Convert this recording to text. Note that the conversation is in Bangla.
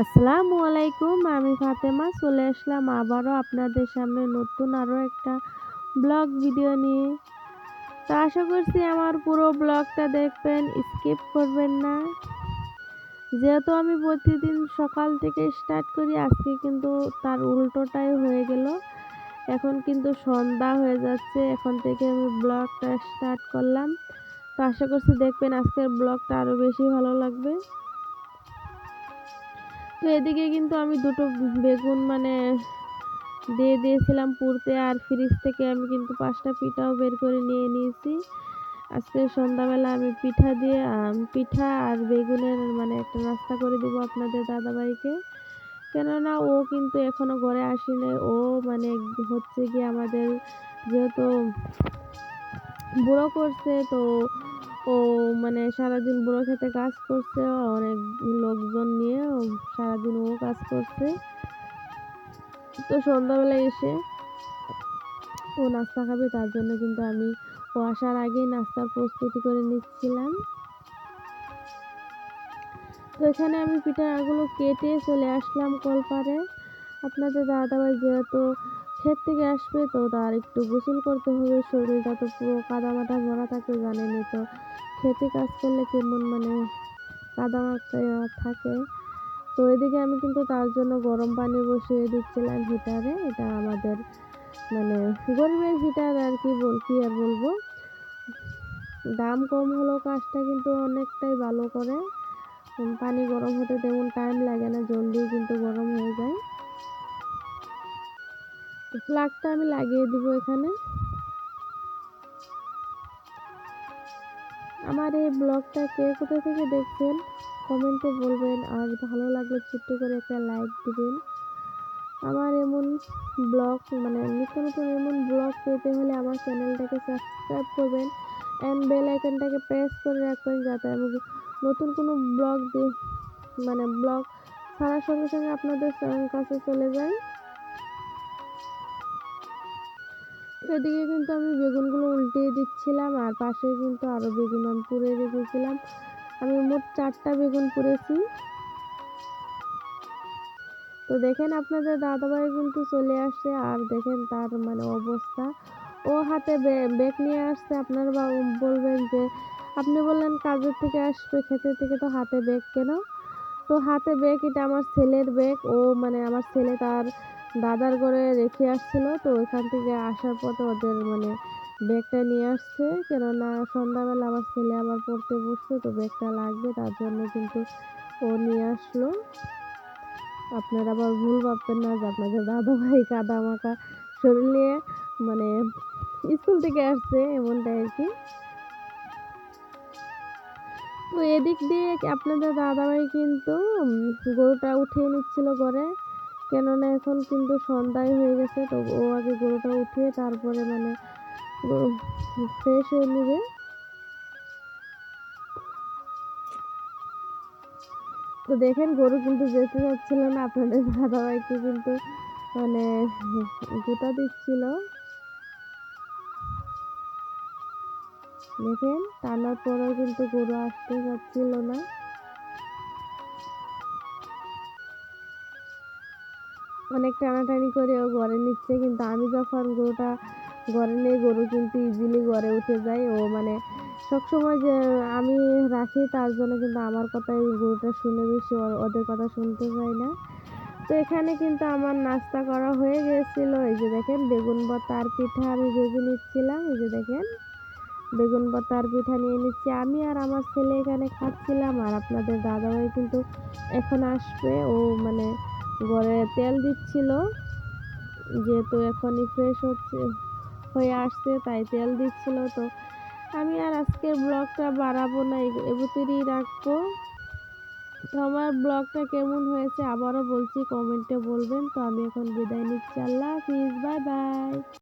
আসসালামু আলাইকুম, আমি ফাতেমা, চলে আসলাম আবারও আপনাদের সামনে নতুন আরও একটা ব্লগ ভিডিও নিয়ে। তো আশা করছি আমার পুরো ব্লগটা দেখবেন, স্কিপ করবেন না। যেহেতু আমি প্রতিদিন সকাল থেকে স্টার্ট করি, আজকে কিন্তু তার উল্টোটাই হয়ে গেল। এখন কিন্তু সন্ধ্যা হয়ে যাচ্ছে, এখন থেকে আমি ব্লগটা স্টার্ট করলাম। তো আশা করছি দেখবেন আজকের ব্লগটা আরও বেশি ভালো লাগবে। তো এদিকে কিন্তু আমি দুটো বেগুন মানে দিয়ে দিয়েছিলাম পুড়তে, আর ফ্রিজ থেকে আমি কিন্তু পাঁচটা পিঠাও বের করে নিয়ে নিয়েছি। আজকে সন্ধ্যাবেলা আমি পিঠা দিয়ে পিঠা আর বেগুনের মানে একটা নাস্তা করে দেবো আপনাদের দাদাভাইকে। কেননা ও কিন্তু এখনও ঘরে আসেনি, ও মানে হচ্ছে কি আমাদের যেহেতু বুড়ো করছে, তো ও মানে সারাদিন বুড়ো খেতে কাজ করছে, অনেক লোকজন নিয়ে সারাদিন ও কাজ করছে। তো সন্ধ্যাবেলায় এসে ও নাস্তা খাবে, তার জন্য কিন্তু আমি ও আসার আগেই নাস্তার প্রস্তুতি করে নিচ্ছিলাম। তো এখানে আমি পিঠাগুলো কেটে চলে আসলাম কলপারে আপনাদের দাদাভাই যেহেতু ক্ষেত থেকে আসবে তো তার একটু গোসল করতে হবে, শরীরটা তো পুরো কাদামাটা ভরা থাকে জানেনি তো। খেতে কাজ করলে কেমন মানে কাদামাটা থাকে। তো এদিকে আমি কিন্তু তার জন্য গরম পানি বসিয়ে দিচ্ছিলাম হিটারে এটা আমাদের মানে গরিবের হিটার আর কি বল, কি আর বলব? দাম কম হলেও কাজটা কিন্তু অনেকটাই ভালো করে। পানি গরম হতে তেমন টাইম লাগে না জলদি কিন্তু গরম হয়ে যায়। প্লাগটা আমি লাগিয়ে দিব এখানে। আমার এই ব্লগটা কে কোথা থেকে দেখছেন কমেন্টে বলবেন, আর ভালো লাগলে ছোট্ট করে একটা লাইক দিবেন। আমার এমন ব্লগ মানে নিত্য নতুন এমন ব্লগ পেতে হলে আমার চ্যানেলটাকে সাবস্ক্রাইব করবেন অ্যান্ড বেল আইকনটাকে প্রেস করে রাখবেন যাতে আমি নতুন কোনো ব্লগ মানে ব্লগ ছাড়ার সঙ্গে সঙ্গে আপনাদের কাছে চলে যায় এদিকে কিন্তু আমি বেগুনগুলো উল্টিয়ে দিচ্ছিলাম, আর পাশে কিন্তু আরও বেগুন আমি পুড়ে রেখেছিলাম। আমি মোট চারটা বেগুন পুড়েছি। তো দেখেন আপনাদের দাদাভাই কিন্তু চলে আসছে, আর দেখেন তার মানে অবস্থা। ও হাতে ব্যাগ নিয়ে আসছে, আপনারা বলবেন যে, আপনি বললেন কাজের থেকে আসবে খেতে থেকে, তো হাতে ব্যাগ কেন? তো হাতে ব্যাগ, এটা আমার ছেলের ব্যাগ। ও মানে আমার ছেলে তার দাদার ঘরে রেখে আসছিল, তো ওইখান থেকে আসার পথে ওদের মানে ব্যাগটা নিয়ে আসছে। কেননা সন্ধ্যাবেলা আমার ছেলে আবার পড়তে বসছে, তো ব্যাগটা লাগবে, তার জন্য কিন্তু ও নিয়ে আসলো। আপনারা আবার ভুল ভাববেন না যে আপনাদের দাদা ভাই কাদা মাখা শরীর নিয়ে মানে স্কুল থেকে আসছে, এমনটাই আর কি। তো এদিক দিয়ে আপনাদের দাদাভাই কিন্তু গরুটা উঠিয়ে নিচ্ছিল ঘরে। কেননা এখন কিন্তু সন্ধ্যায় হয়ে গেছে, তো ও আগে গরুটা উঠিয়ে তারপরে মানে ফ্রেশ হয়ে নেবে। তো দেখেন গরু কিন্তু যেতে যাচ্ছিল না, আপনাদের দাদাভাইকে কিন্তু মানে গোটা দিচ্ছিল। দেখেন, টানার পরেও কিন্তু গরু আসতে যাচ্ছিল না। অনেক টানাটানি করে ও ঘরে নিচ্ছে, কিন্তু আমি যখন গরুটা ঘরে নেই গরু কিন্তু ইজিলি ঘরে উঠে যায় ও মানে সবসময় যে আমি রাখি তার জন্য কিন্তু আমার কথাই গরুটা শুনে বেশি ওদের কথা শুনতে চাই না। তো এখানে কিন্তু আমার নাস্তা করা হয়ে গিয়েছিল এই যে দেখেন বেগুন বতার পিঠা আমি ভেজে নিচ্ছিলাম, এই যে দেখেন বেগুন বতার পিঠা নিয়ে নিচ্ছি। আমি আর আমার ছেলে এখানে খাচ্ছিলাম আর আপনাদের দাদাভাই কিন্তু এখন আসবে, ও মানে ঘরে তেল দিচ্ছিল, যেহেতু এখনই ফ্রেশ হচ্ছে, হয়ে আসছে, তাই তেল দিচ্ছিল তো। আমি আর আজকের ব্লগটা বাড়াবো না এবতেরই রাখব। তো আমার ব্লগটা কেমন হয়েছে আবারও বলছি কমেন্টে বলবেন। তো আমি এখন বিদায় নিচ্ছি। আল্লাহ হাফিজ, বাই বাই।